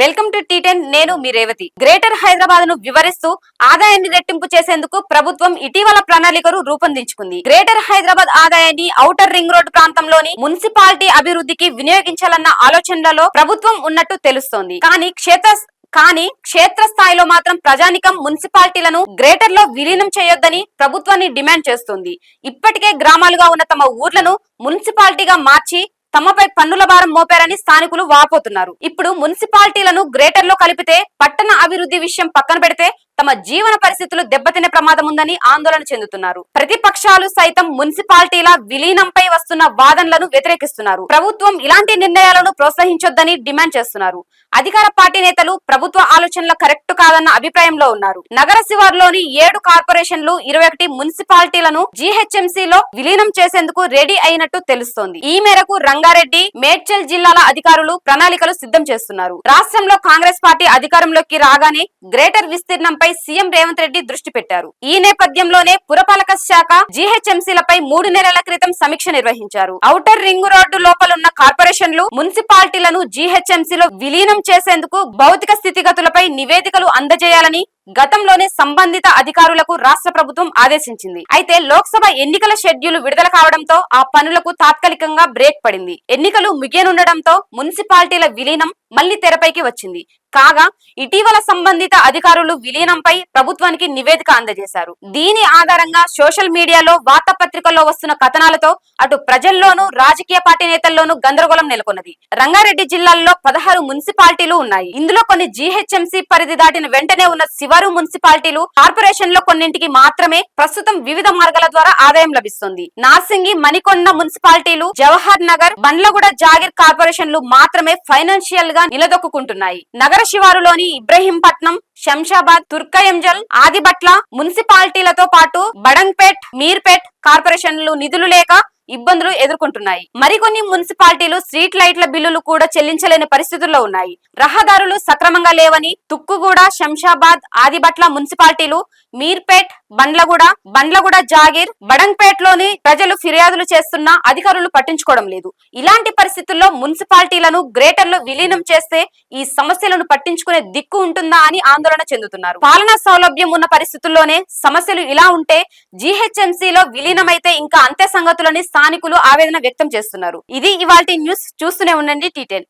Welcome to tea ten నేను మీ Revathi. Greater హైదరాబాద్ను వివరిస్తూ ఆదాయాన్ని రెట్టింపు చేసేందుకు ప్రభుత్వం ఇటీవల ప్రణాళికను రూపొందించుకుంది. గ్రేటర్ హైదరాబాద్ ఆదాయాన్ని ఔటర్ రింగ్ రోడ్ ప్రాంతంలోని మున్సిపాలిటీ అభివృద్ధికి వినియోగించాలన్న ఆలోచనలలో ప్రభుత్వం ఉన్నట్టు తెలుస్తోంది. కానీ క్షేత్ర కానీ క్షేత్రస్థాయిలో మాత్రం ప్రజానికం మున్సిపాలిటీలను గ్రేటర్లో విలీనం చేయొద్దని ప్రభుత్వాన్ని డిమాండ్ చేస్తుంది. ఇప్పటికే గ్రామాలుగా ఉన్న తమ ఊర్లను మున్సిపాలిటీగా మార్చి తమపై పన్నుల భారం మోపారని స్థానికులు వాపోతున్నారు. ఇప్పుడు మున్సిపాలిటీలను గ్రేటర్లో కలిపితే పట్టణ అభివృద్ధి విషయం పక్కన పెడితే తమ జీవన పరిస్థితులు దెబ్బతినే ప్రమాదం ఉందని ఆందోళన చెందుతున్నారు. ప్రతిపక్షాలు సైతం మున్సిపాలిటీల విలీనంపై వస్తున్న వాదనలను వ్యతిరేకిస్తున్నారు. ప్రభుత్వం ఇలాంటి నిర్ణయాలను ప్రోత్సహించొద్దని డిమాండ్ చేస్తున్నారు. అధికార పార్టీ నేతలు ప్రభుత్వ ఆలోచనలు కరెక్ట్ కాదన్న అభిప్రాయంలో ఉన్నారు. నగర శివారులోని ఏడు కార్పొరేషన్లు ఇరవై ఒకటి మున్సిపాలిటీలను జీహెచ్ఎంసీలో లో విలీనం చేసేందుకు రెడీ అయినట్టు తెలుస్తోంది. ఈ మేరకు రంగారెడ్డి మేడ్చల్ జిల్లాల అధికారులు ప్రణాళికలు సిద్ధం చేస్తున్నారు. రాష్ట్రంలో కాంగ్రెస్ పార్టీ అధికారంలోకి రాగానే గ్రేటర్ విస్తీర్ణంపై సీఎం రేవంత్ రెడ్డి దృష్టి పెట్టారు. ఈ నేపథ్యంలోనే పురపాలక శాఖ జీహెచ్ఎంసీలపై మూడు నెలల క్రితం సమీక్ష నిర్వహించారు. ఔటర్ రింగ్ రోడ్డు లోపలున్న కార్పొరేషన్లు మున్సిపాలిటీలను జీహెచ్ఎంసీలో విలీనం చేసేందుకు భౌతిక స్థితిగతులపై నివేదికలు అందజేయాలని గతంలోనే సంబంధిత అధికారులకు రాష్ట్ర ప్రభుత్వం ఆదేశించింది. అయితే లోక్సభ ఎన్నికల షెడ్యూల్ విడుదల కావడంతో ఆ పనులకు తాత్కాలికంగా బ్రేక్ పడింది. ఎన్నికలు ముగియనుండడంతో మున్సిపాలిటీల విలీనం మళ్ళీ తెరపైకి వచ్చింది. కాగా ఇటీవల సంబంధిత అధికారులు విలీనంపై ప్రభుత్వానికి నివేదిక అందజేశారు. దీని ఆధారంగా సోషల్ మీడియాలో వార్తాపత్రికల్లో వస్తున్న కథనాలతో అటు ప్రజల్లోనూ రాజకీయ పార్టీ నేతల్లోనూ గందరగోళం నెలకొన్నది. రంగారెడ్డి జిల్లాల్లో పదహారు మున్సిపాలిటీలు ఉన్నాయి. ఇందులో కొన్ని జీహెచ్ఎంసీ పరిధి దాటిన వెంటనే ఉన్న శివారు మున్సిపాలిటీలు కార్పొరేషన్లో కొన్నింటికి మాత్రమే ప్రస్తుతం వివిధ మార్గాల ద్వారా ఆదాయం లభిస్తుంది. నార్సింగి మణికొండ మున్సిపాలిటీలు జవహర్ నగర్ బండ్లగూడ జాగిర్ కార్పొరేషన్లు మాత్రమే ఫైనాన్షియల్గా నిలదొక్కుంటున్నాయి నగర శివారులోని ఇబ్రహీంపట్నం శంషాబాద్ తుర్కయంజల్ ఆదిబట్ల మున్సిపాలిటీలతో పాటు బడంగ్పేట్ మీర్పేట్ కార్పొరేషన్లు నిధులు లేక ఇబ్బందులు ఎదుర్కొంటున్నాయి. మరికొన్ని మున్సిపాలిటీలు స్ట్రీట్ లైట్ల బిల్లులు కూడా చెల్లించలేని పరిస్థితుల్లో ఉన్నాయి. రహదారులు సక్రమంగా లేవని తుక్కుగూడ శంషాబాద్ ఆదిబట్ల మున్సిపాలిటీలు మీర్పేట్ బండ్లగూడ బండ్లగూడ జాగీర్ బడంగ్పేట్లోని ప్రజలు ఫిర్యాదులు చేస్తున్నా అధికారులు పట్టించుకోవడం లేదు. ఇలాంటి పరిస్థితుల్లో మున్సిపాలిటీలను గ్రేటర్లు విలీనం చేస్తే ఈ సమస్యలను పట్టించుకునే దిక్కు ఉంటుందా అని ఆందోళన చెందుతున్నారు. పాలనా సౌలభ్యం ఉన్న పరిస్థితుల్లోనే సమస్యలు ఇలా ఉంటే జీహెచ్ఎంసీలో లో విలీనమైతే ఇంకా అంతే సంగతులని స్థానికులు ఆవేదన వ్యక్తం చేస్తున్నారు. ఇది ఇవాళ న్యూస్. చూస్తూనే ఉండండి టీటెన్